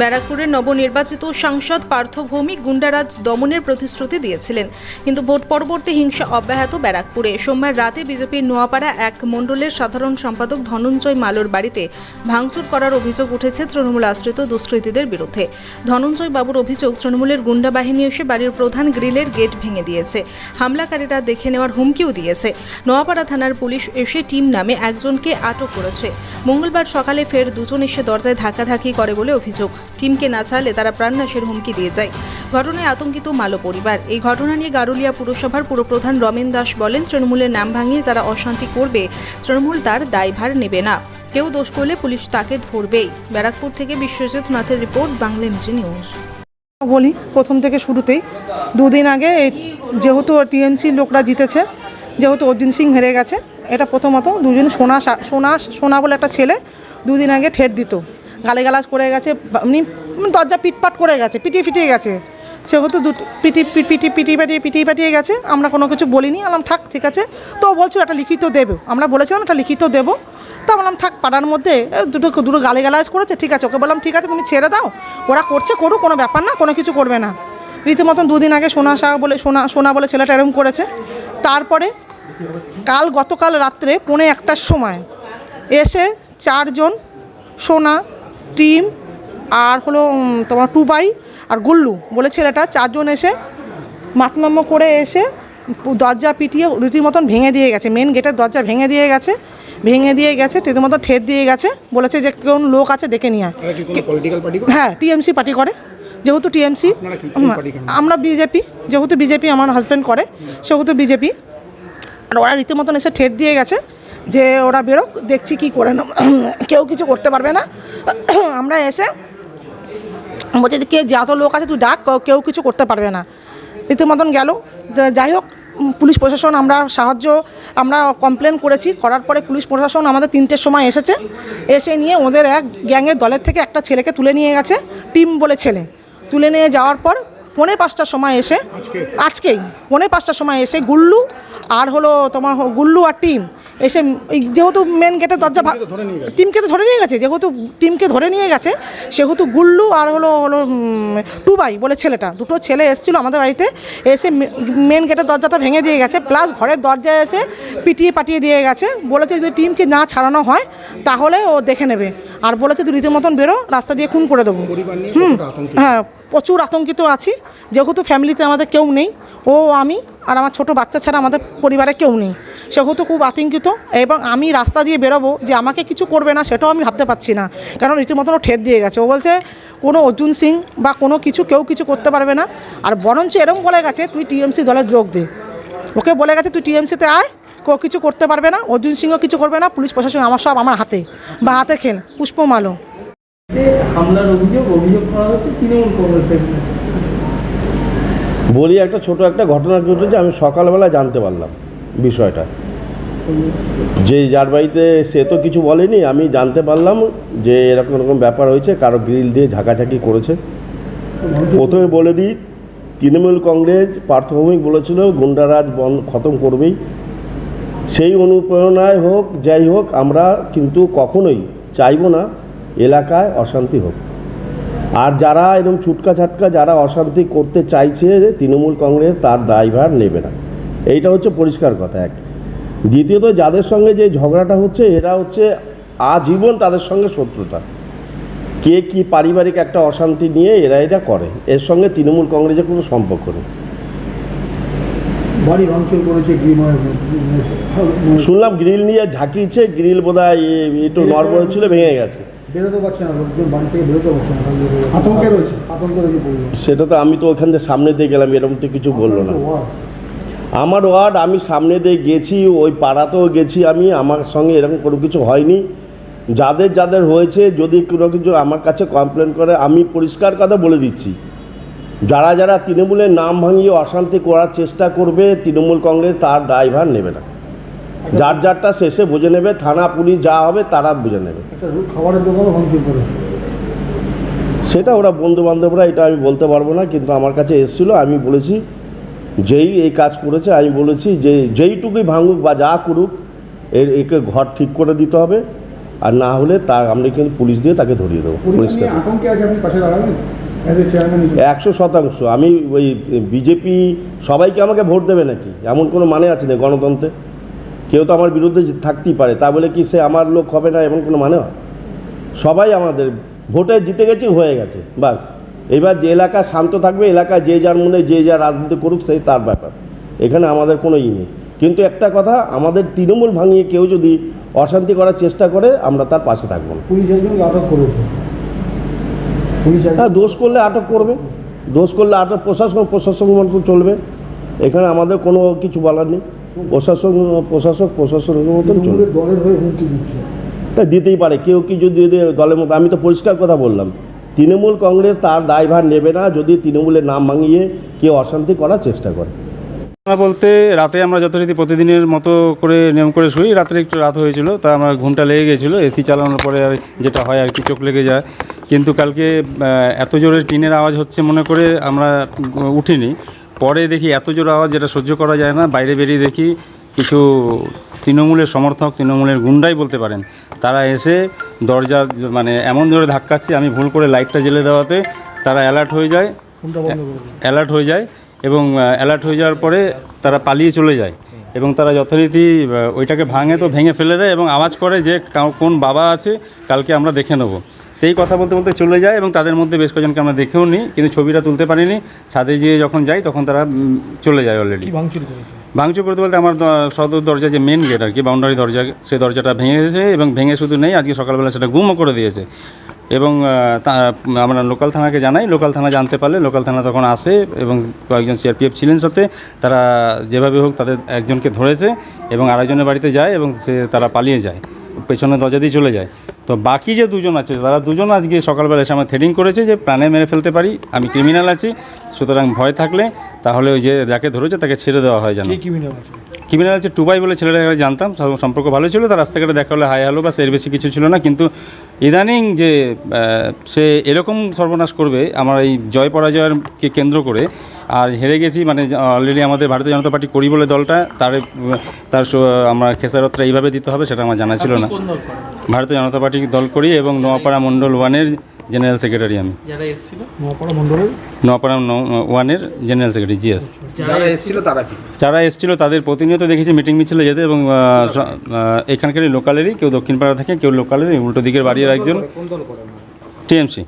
ব্যারাকপুরের নবনির্বাচিত সাংসদ পার্থ ভৌমিক গুন্ডারাজ দমনের প্রতিশ্রুতি দিয়েছিলেন। কিন্তু ভোট পরবর্তী হিংসা অব্যাহত ব্যারাকপুরে। সোমবার রাতে বিজেপির নোয়াপাড়া এক মণ্ডলের সাধারণ সম্পাদক ধনঞ্জয় মালোর বাড়িতে ভাঙচুর করার অভিযোগ উঠেছে তৃণমূল আশ্রিত দুষ্কৃতীদের বিরুদ্ধে। ধনঞ্জয় বাবুর অভিযোগ, তৃণমূলের গুন্ডা বাহিনী এসে বাড়ির প্রধান গ্রিলের গেট ভেঙে দিয়েছে। হামলাকারীরা দেখে নেওয়ার হুমকিও দিয়েছে। নোয়াপাড়া থানার পুলিশ এসে টিম নামে একজনকে আটক করেছে। মঙ্গলবার সকালে ফের দুজন এসে দরজায় ধাক্কাধাক্কি করে বলে অভিযোগ। টিমকে না ছাড়লে তারা প্রাণনাশের হুমকি দিয়ে যায়। ঘটনায় আতঙ্কিত মালো পরিবার। এই ঘটনা নিয়ে গারুলিয়া পুরসভার পুরপ্রধান রমেন দাস বলেন, তৃণমূলের নাম ভাঙিয়ে যারা অশান্তি করবে, তৃণমূল তার দায়ভার নেবে না। কেউ দোষ করলে পুলিশ তাকে ধরবেই। ব্যারাকপুর থেকে বিশ্বজিৎ নাথের রিপোর্ট, বাংলা এমজি নিউজ। বলি, প্রথম থেকে শুরুতেই। দুদিন আগে যেহেতু টিএমসি লোকরা জিতেছে, যেহেতু অর্জুন সিং হেরে গেছে, এটা প্রথমত দুজন সোনা সোনা সোনা বলে একটা ছেলে দুদিন আগে ঠেট দিত। গালিগালাজ করে গেছে, এমনি দরজা পিটপাট করে গেছে, পিটিয়ে ফিটিয়ে গেছে। সেহেতু দু পিটি পি- পিটি পিটিয়ে, পাটিয়ে পিটিয়ে গেছে। আমরা কোনো কিছু বলিনি আলাম থাক, ঠিক আছে। তো বলছো একটা লিখিত দেবে। আমরা বলেছিলাম, একটা লিখিত দেবো। তো বললাম, থাক, পাড়ার মধ্যে দুটো দুটো গালিগালাজ করেছে, ঠিক আছে। ওকে বললাম, ঠিক আছে, তুমি ছেড়ে দাও। ওরা করছে করুক, কোনো ব্যাপার না, কোনো কিছু করবে না। রীতিমতন দুদিন আগে সোনা শাহ বলে, সোনা সোনা বলে ছেলেটা এরকম করেছে। তারপরে কাল গতকাল রাত্রে পৌনে একটার সময় এসে চারজন সোনা টিম আর হলো তোমার টুবাই আর গুল্লু বলে ছেলেটা চারজন এসে মাতলাম্য করে এসে দরজা পিটিয়ে রীতিমতন ভেঙে দিয়ে গেছে মেন গেটের দরজা ভেঙে দিয়ে গেছে ভেঙে দিয়ে গেছে রীতিমতো ঠেট দিয়ে গেছে বলেছে যে কোন লোক আছে ডেকে নিয়ে আয়। হ্যাঁ টিএমসি পার্টি করে যেহেতু টিএমসি? আমরা বিজেপি যেহেতু বিজেপি আমার হাজব্যান্ড করে সেহেতু বিজেপি। আর ওরা রীতিমতন এসে ঠেট দিয়ে গেছে যে ওরা বেরোক দেখছি কি করে কেউ কিছু করতে পারবে না। আমরা এসে বলছে যে কে যত লোক আছে তুই ডাক কেউ- কিছু করতে পারবে না। রীতিমতন গেল। যাই হোক পুলিশ প্রশাসন আমরা সাহায্য আমরা কমপ্লেন করেছি। করার পরে পুলিশ প্রশাসন আমাদের তিনটের সময় এসেছে। এসে নিয়ে ওদের এক গ্যাংয়ের দলের থেকে একটা ছেলেকে তুলে নিয়ে গেছে টিম বলে ছেলে। তুলে নিয়ে যাওয়ার পর পৌনে পাঁচটার সময় এসে আজকেই? পৌনে পাঁচটার সময় এসে গুল্লু আর হলো তোমার গুল্লু আর টিম এসে যেহেতু মেন গেটের দরজা। টিমকে তো ধরে নিয়ে গেছে। যেহেতু টিমকে ধরে নিয়ে গেছে সেহেতু গুল্লু আর হলো হলো টুবাই বলে ছেলেটা দুটো ছেলে এসেছিল আমাদের বাড়িতে এসে মেন গেটের দরজাটা ভেঙে দিয়ে গেছে প্লাস ঘরের দরজায় এসে পিটিয়ে পাঠিয়ে দিয়ে গেছে বলেছে যদি টিমকে না ছাড়ানো হয় তাহলে ও দেখে নেবে আর বলেছে তুই রীতিমতন বেরো রাস্তা দিয়ে খুন করে দেবো। হুম হ্যাঁ প্রচুর আতঙ্কিত আছি যেহেতু ফ্যামিলিতে আমাদের কেউ নেই ও আমি আর আমার ছোট বাচ্চা ছাড়া আমাদের পরিবারে কেউ নেই। সেহেতু খুব আতঙ্কিত এবং আমি রাস্তা দিয়ে বেরোবো যে আমাকে কিছু করবে না সেটাও আমি ভাবতে পারছি না। কারণ রীতিমতন ও ঠেট দিয়ে গেছে। ও বলছে কোনো অর্জুন সিং বা কোনো কিছু কেউ কিছু করতে পারবে না। আর বরঞ্চ এরম বলে গেছে তুই টিএমসি দলে যোগ দে। ওকে বলে গেছে তুই টিএমসিতে আয় কেউ কিছু করতে পারবে না অর্জুন সিংও কিছু করবে না পুলিশ প্রশাসন আমার সব আমার হাতে। বা হাতে খেল পুষ্পমালো এ হামলার অভিযোগ অভিযোগ করা হচ্ছে তৃণমূল কংগ্রেসের। বলি একটা ছোট একটা ঘটনার ঘটনা ঘটেছে আমি সকালবেলা জানতে পারলাম বিষয়টা। যে যার বাড়িতে সে তো কিছু বলেনি, আমি জানতে পারলাম যে এরকম এরকম ব্যাপার হয়েছে, কারও গ্রিল দিয়ে ঝাঁকাঝাঁকি করেছে। প্রথমে বলে দিই, তৃণমূল কংগ্রেস পার্থভৌমিক বলেছিল, গুন্ডারাজ বন্ধ খতম করবেই। সেই অনুপ্রেরণায় হোক, যাই হোক, আমরা কিন্তু কখনোই চাইব না এলাকায় অশান্তি হোক। আর যারা এরকম ছুটকা ছাটকা যারা অশান্তি করতে চাইছে তৃণমূল কংগ্রেস, তার দায়ভার নেবে না। এইটা হচ্ছে পরিষ্কার কথা, এক। দ্বিতীয়ত যাদের সঙ্গে যে ঝগড়াটা হচ্ছে এরা হচ্ছে আজীবন তাদের সঙ্গে শত্রুতা। কে কি পারিবারিক একটা অশান্তি নিয়ে এরা এটা করে এর সঙ্গে তৃণমূল কংগ্রেসের কোনো সম্পর্ক নেই। করেছে শুনলাম গ্রিল নিয়ে ঝাঁকিয়েছে গ্রিল বোধ হয় একটু নড়বড় ছিল ভেঙে গেছে। বেরোতে পারছে না লোকজন বাড়ি থেকে বেরোতে পারছে না। আতঙ্কে রয়েছে আতঙ্কে রয়েছে সেটা তো আমি তো ওখান থেকে সামনে দিয়ে গেলাম এরকম তো কিছু বলল না। আমার ওয়ার্ড আমি সামনে দিয়ে গেছি ওই পাড়াতেও গেছি আমি আমার সঙ্গে এরকম কোনো কিছু হয়নি। যাদের যাদের হয়েছে যদি কোনো কিছু আমার কাছে কমপ্লেন করে আমি পরিষ্কার কথা বলে দিচ্ছি। যারা যারা তৃণমূলের নাম ভাঙিয়ে অশান্তি করার চেষ্টা করবে তৃণমূল কংগ্রেস তার দায়ভার নেবে না। যার যারটা শেষে বুঝে নেবে থানা পুলিশ যা হবে তারা বুঝে নেবে। খাবারের দোকানও ভাঙচুর করেছে। সেটা ওরা বন্ধু বান্ধবরা এটা আমি বলতে পারব না কিন্তু আমার কাছে এসেছিল আমি বলেছি যেই এই কাজ করেছে আমি বলেছি যে যেইটুকুই ভাঙুক বা যা করুক এর একে ঘর ঠিক করে দিতে হবে। আর না হলে তার আমরা কিন্তু পুলিশ দিয়ে তাকে ধরিয়ে দেবো। পরিষ্কার একশো শতাংশ। আমি ওই বিজেপি সবাইকে আমাকে ভোট দেবে নাকি? এমন কোনো মানে আছে না গণতন্ত্রে? কেউ তো আমার বিরুদ্ধে থাকতেই পারে। তা বলে কি সে আমার লোক হবে না এমন কোনো মানে হয়? সবাই আমাদের ভোটে জিতে গেছি হয়ে গেছে বাস। এবার যে এলাকা শান্ত থাকবে এলাকা যে যার মনে যে যা রাজনীতি করুক সেই তার ব্যাপার। এখানে আমাদের কোনো ই নেই। কিন্তু একটা কথা আমাদের তৃণমূল ভাঙিয়ে কেউ যদি অশান্তি করার চেষ্টা করে আমরা তার পাশে থাকব না। পুলিশ একজনকে আটক করেছে? পুলিশ হ্যাঁ দোষ করলে আটক করবে। দোষ করলে আটক প্রশাসন প্রশাসন মতো চলবে। এখানে আমাদের কোনো কিছু বলার নেই। প্রশাসন প্রশাসক প্রশাসনের মতন চলবে। তৃণমূলের দলের হয়ে হুমকি দিচ্ছে। তা দিতেই পারে। কেউ কি যদি দলের মতো আমি তো পরিষ্কার কথা বললাম। তৃণমূল কংগ্রেস তার দায়ভার নেবে না, যদি তৃণমূলের নাম ভাঙিয়ে কেউ অশান্তি করার চেষ্টা করে। বলতে রাতে আমরা যথারীতি প্রতিদিনের মতো করে নিয়ম করে শুই। রাত্রে একটু রাত হয়েছিল, তা আমার ঘুমটা লেগে গেছিল। এসি চালানোর পরে আর যেটা হয় আর কি, চোখ লেগে যায়। কিন্তু কালকে এত জোরে টিনের আওয়াজ হচ্ছে মনে করে আমরা উঠিনি। পরে দেখি এত জোর আওয়াজ যেটা সহ্য করা যায় না। বাইরে বেরিয়ে দেখি কিছু তৃণমূলের সমর্থক তৃণমূলের গুন্ডাই বলতে পারেন তারা এসে দরজা মানে এমন জোরে ধাক্কাচ্ছে আমি ভুল করে লাইটটা জ্বেলে দেওয়াতে তারা অ্যালার্ট হয়ে যায়। অ্যালার্ট হয়ে যায় এবং অ্যালার্ট হয়ে যাওয়ার পরে তারা পালিয়ে চলে যায় এবং তারা যথারীতি ওইটাকে ভাঙে তো ভেঙে ফেলে দেয় এবং আওয়াজ করে যে কোন বাবা আছে কালকে আমরা দেখে নেব। তো এই কথা বলতে বলতে চলে যায় এবং তাদের মধ্যে বেশ কয়েকজনকে আমরা দেখেও নিই কিন্তু ছবিটা তুলতে পারিনি। ছাদে গিয়ে যখন যাই তখন তারা চলে যায় অলরেডি ভাঙচুর করেছে ভাঙচুর করতে বলতে আমার সদর দরজা যে মেন গেট আর কি বাউন্ডারি দরজা সেই দরজাটা ভেঙে গেছে এবং ভেঙে শুধু নেই আজকে সকালবেলা সেটা গুমও করে দিয়েছে। এবং আমরা লোকাল থানাকে জানাই লোকাল থানা জানতে পারলে লোকাল থানা তখন আসে এবং কয়েকজন সিআরপিএফ ছিলেন সাথে তারা যেভাবে হোক তাদের একজনকে ধরেছে এবং আরেকজনের বাড়িতে যায় এবং সে তারা পালিয়ে যায় পেছনে দরজা দিয়ে চলে যায়। তো বাকি যে দুজন আছে তারা দুজন আজকে সকালবেলা এসে আমার থ্রেডিং করেছে যে প্রাণে মেরে ফেলতে পারি আমি ক্রিমিনাল আছি সুতরাং ভয় থাকলে তাহলে ওই যে যাকে ধরেছে তাকে ছেড়ে দেওয়া হয় কে ক্রিমিনাল আছে? ক্রিমিনাল হচ্ছে টুবাই বলে ছেলেটাকে জানতাম সম্পর্ক ভালো ছিল তার রাস্তাঘাটে দেখা হলে হাই হ্যালো বা এর বেশি কিছু ছিল না কিন্তু ইদানিং যে সে এরকম সর্বনাশ করবে আমার এই জয় পরাজয়কে কেন্দ্র করে আর হেরে গেছি মানে অলরেডি আমাদের ভারতীয় জনতা পার্টি করি বলে দলটা তার তার আমরা খেসারতটা এইভাবে দিতে হবে সেটা আমার জানা ছিল না। ভারতীয় জনতা পার্টি দল করি এবং নোয়াপাড়া মণ্ডল ওয়ানের জেনারেল সেক্রেটারি আমি। যারা এসেছিল? নোয়াপাড়া মণ্ডলের? নোয়াপাড়া ন- ওয়ানের জেনারেল সেক্রেটারি জিএস যারা এসেছিল? যারা এসেছিল তাদের প্রতিনিয়ত দেখেছি মিটিং মিছিলে যেতে এবং এখানকারই লোকালেরই কেউ দক্ষিণ পাড়া থাকে কেউ লোকালেরই উল্টো দিকের বাড়ির একজন। টিএমসি।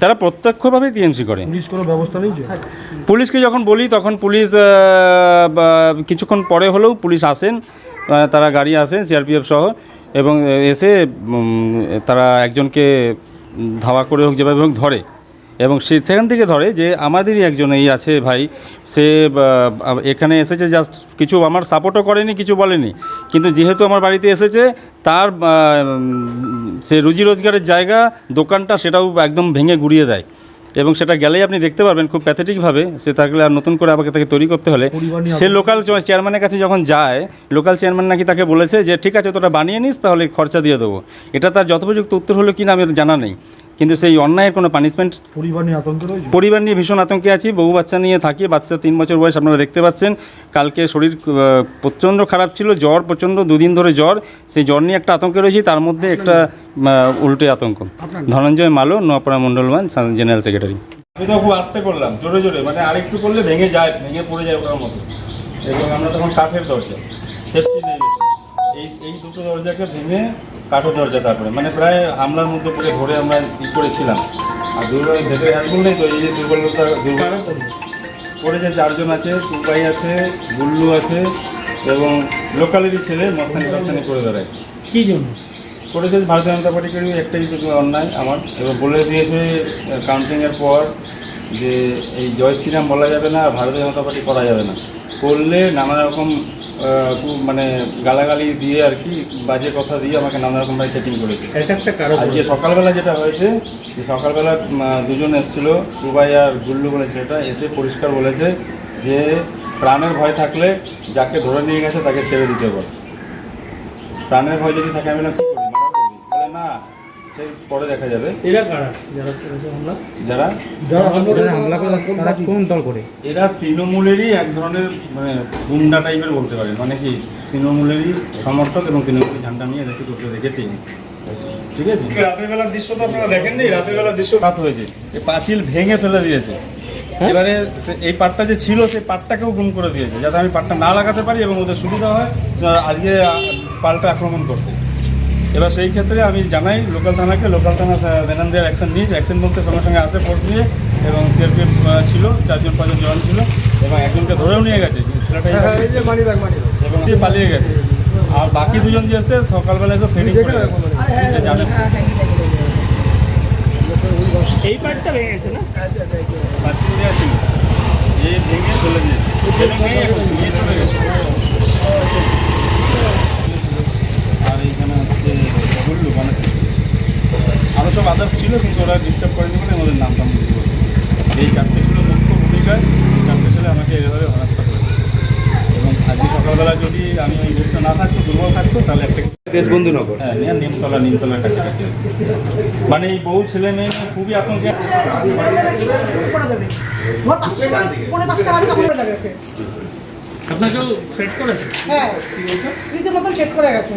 তারা প্রত্যক্ষভাবে টিএমসি করে। পুলিশ কোনো ব্যবস্থা নিয়েছে পুলিশকে যখন বলি তখন পুলিশ বা কিছুক্ষণ পরে হলেও পুলিশ আসেন তারা গাড়ি আসেন সিআরপিএফ সহ এবং এসে তারা একজনকে ধাওয়া করে হোক, যেভাবে হোক ধরে। এবং সে সেখান থেকে ধরে যে আমাদেরই একজন এই আছে ভাই, সে এখানে এসেছে জাস্ট কিছু আমার সাপোর্টও করেনি, কিছু বলেনি। কিন্তু যেহেতু আমার বাড়িতে এসেছে, তার সে রুজি রোজগারের জায়গা, দোকানটা সেটাও একদম ভেঙে গুড়িয়ে দেয়। এবং সেটা গেলেই আপনি দেখতে পারবেন খুব প্যাথেটিকভাবে সে থাকলে আর নতুন করে আমাকে তাকে তৈরি করতে হলে। সে লোকাল চেয়ারম্যানের কাছে যখন যায় লোকাল চেয়ারম্যান নাকি তাকে বলেছে যে ঠিক আছে তোরা বানিয়ে নিস তাহলে খরচা দিয়ে দেবো। এটা তার যথোপযুক্ত উত্তর হলো কি না আমি জানা নেই। কিন্তু সেই অন্যায়ের কোনো পানিশমেন্ট পরিবার নিয়ে আতঙ্কে রয়েছে? পরিবার নিয়ে ভীষণ আতঙ্কে আছি। বউ বাচ্চা নিয়ে থাকি বাচ্চা তিন বছর বয়স আপনারা দেখতে পাচ্ছেন। কালকে শরীর প্রচণ্ড খারাপ ছিল জ্বর প্রচণ্ড দুদিন ধরে জ্বর। সেই জ্বর নিয়ে একটা আতঙ্কে রয়েছি। তার মধ্যে একটা উল্টে আতঙ্ক। Dhananjay Malo Noapara Mandal one general secretary. আমি তো খুব আস্তে করলাম জোরে জোরে মানে আরেকটু করলে ভেঙে যায় ভেঙে পড়ে যায় ওটার মতো। এবং আমরা তখন কাঠের দরজা সেফটি নেই এই এই দুটো দরজাকে ভেঙে কাঠের দরজা তারপরে মানে প্রায় হামলার মধ্যে পড়ে ধরে আমরা ই করেছিলাম। আর দুর্বল ভেতরে হ্যাসবুল নেই তো এই যে দুর্বলতা দুর্বল পড়েছে চারজন আছে টুপাই আছে গুল্লু আছে এবং লোকালেরই ছেলে মস্তানি টস্তানি করে দাঁড়ায় কী জন্য? করেছে ভারতীয় জনতা পার্টির একটাই অন্যায় আমার। এবার বলে দিয়েছে কাউন্সিলিংয়ের পর যে এই জয় শ্রীরাম বলা যাবে না ভারতীয় জনতা পার্টি করা যাবে না। করলে নানা রকম মানে গালাগালি দিয়ে আর কি বাজে কথা দিয়ে আমাকে নানা রকমভাবে সেটিং করেছে। আজকে সকালবেলা যেটা হয়েছে যে সকালবেলা দুজন এসেছিল দুবাই আর গুল্লু বলে ছেলেটা এসে পরিষ্কার বলেছে যে প্রাণের ভয় থাকলে যাকে ধরে নিয়ে গেছে তাকে ছেড়ে দিতে বল। প্রাণের ভয় যদি থাকে আমি না পরে দেখা যাবে। এরা কারা? যারা হামলা? যারা? যারা হামলা করে তারা কোন দল করে? এরা তৃণমূলেরই এক ধরনের মানে গুন্ডা টাইপের বলতে পারেন। মানে কি তৃণমূলেরই সমর্থক এবং ঝান্ডা নিয়ে এদেরকে করতে দেখেছি। ঠিক আছে? রাতের বেলার দৃশ্য তো আপনারা দেখেননি? রাতের বেলার দৃশ্য রাত হয়েছে। এই পাঁচিল ভেঙে ফেলে দিয়েছে। এবারে এই পাটটা যে ছিল সেই পাটটাকেও গুম করে দিয়েছে যাতে আমি পাটটা না লাগাতে পারি এবং ওদের সুবিধা হয় আজকে পাল্টা আক্রমণ করতে। এবার সেই ক্ষেত্রে আমি জানাই লোকাল থানাকে লোকাল থানা দেওয়ার অ্যাকশন নিয়েছে অ্যাকশন বলতে সঙ্গে সঙ্গে আসে ফোর্স নিয়ে এবং সিআরপিএফ ছিল চারজন পাঁচজন জওয়ান ছিল এবং একজনকে ধরেও নিয়ে গেছে ছেলেটা এবং দিয়ে পালিয়ে গেছে। আর বাকি দুজন যে এসে সকালবেলা এসে ফেরি এই পার্টটা ভেঙে গেছে না? ভেঙে চলে গিয়েছে ছেলে মেয়ে এখন নিয়ে চলে গেছে আর এইখানে হচ্ছে বললু মানে আরও সব আদার্স ছিল কিন্তু ওরা ডিস্টার্ব করেনি বলে আমাদের নাম টাম বুঝতে পারছি এই চারটে ছিল মুখ্য ভূমিকায় এই চারটে ছেলে আমাকে এভাবে হরাস্তা করেছে। এবং আজকে সকালবেলা যদি আমি ওই বুথটা না থাকতো দুর্বল থাকতো তাহলে একটা দেশবন্ধুনগর হ্যাঁ নিয়ে নিমতলা নিমতলার কাছাকাছি মানে এই বউ ছেলে মেয়ে খুবই আতঙ্কে করে করে আপনাকেও থ্রেট করেছে? হ্যাঁ রীতিমতন করে গেছে।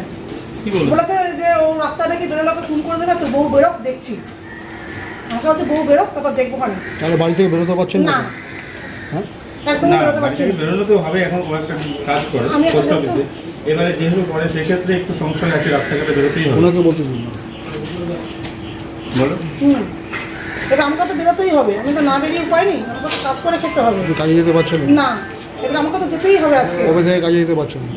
বলেছে যে ও রাস্তা নাকি বেরোলে ওকে খুন করে দেবে তো বউ বেরোক দেখছি। আমাকে হচ্ছে বউ বেরোক তারপর দেখব খানি। তাহলে বাড়ি থেকে বেরোতে পারছেন না? হ্যাঁ? একদমই বেরোতে পারছি বেরোলে তো হবে এখন কাজ করে পোস্ট অফিসে এবারে যেহেতু করে সেক্ষেত্রে একটু সংশয় আছে রাস্তাঘাটে বেরোতেই হবে। ওনাকে বলতে দিন। বলো। এবার আমাকে তো বেরোতেই হবে আমি তো না বেরিয়ে উপায় নেই আমাকে তো কাজ করে খেতে হবে। কাজে যেতে পারছেন না? না এবার আমাকে তো যেতেই হবে আজকে। কবে থেকে কাজে যেতে পারছেন না?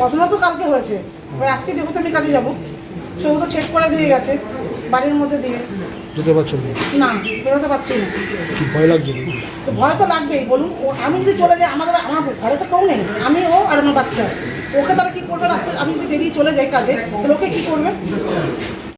ঘটনা তো কালকে হয়েছে। এবার আজকে যেহেতু আমি কাজে যাব সেহেতু চেক করে দিয়ে গেছে বাড়ির মধ্যে দিয়ে। যেতে পারছেন না? বেরোতে পারছি না। ভয় লাগছে? ভয় তো লাগবেই বলুন ও আমি যদি চলে যাই আমাদের আমার ঘরে তো কেউ নেই আমি ও আর আমার বাচ্চা। ওকে তারা কি করবে? রাস্তায় আমি যদি বেরিয়ে চলে যাই কাজে তাহলে ওকে কি করবে?